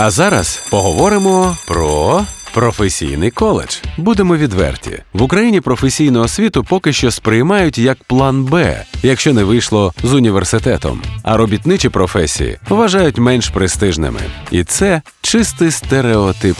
А зараз поговоримо про. Професійний коледж. Будемо відверті. В Україні професійну освіту поки що сприймають як план Б, якщо не вийшло з університетом. А робітничі професії вважають менш престижними. І це чистий стереотип.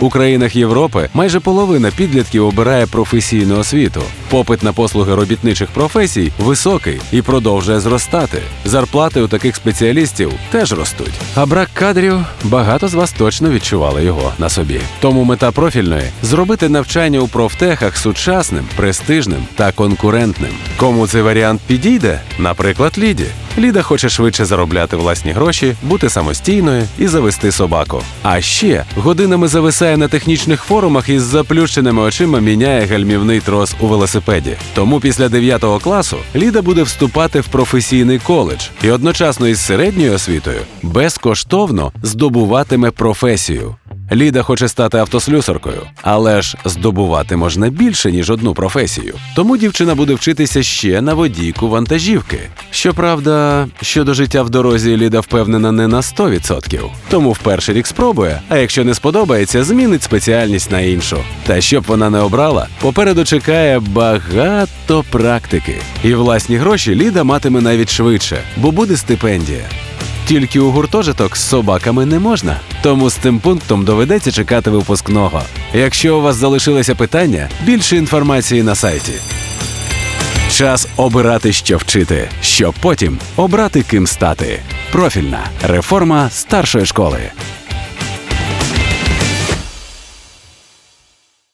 У країнах Європи майже половина підлітків обирає професійну освіту. Попит на послуги робітничих професій високий і продовжує зростати. Зарплати у таких спеціалістів теж ростуть. А брак кадрів багато з вас точно відчували його на собі. Тому мета профільної зробити навчання у профтехах сучасним, престижним та конкурентним. Кому цей варіант підійде? Наприклад, Ліді. Ліда хоче швидше заробляти власні гроші, бути самостійною і завести собаку. А ще годинами зависає на технічних форумах і з заплющеними очима міняє гальмівний трос у велосипеді. Тому після 9 класу Ліда буде вступати в професійний коледж і одночасно із середньою освітою безкоштовно здобуватиме професію. Ліда хоче стати автослюсаркою, але ж здобувати можна більше ніж одну професію. Тому дівчина буде вчитися ще на водійку вантажівки. Щоправда, щодо життя в дорозі Ліда впевнена не на 100%. Тому в перший рік спробує, а якщо не сподобається, змінить спеціальність на іншу. Та щоб вона не обрала, попереду чекає багато практики. І власні гроші Ліда матиме навіть швидше, бо буде стипендія. Тільки у гуртожиток з собаками не можна, тому з цим пунктом доведеться чекати випускного. Якщо у вас залишилися питання, більше інформації на сайті. Час обирати, що вчити, щоб потім обрати ким стати. Профільна реформа старшої школи.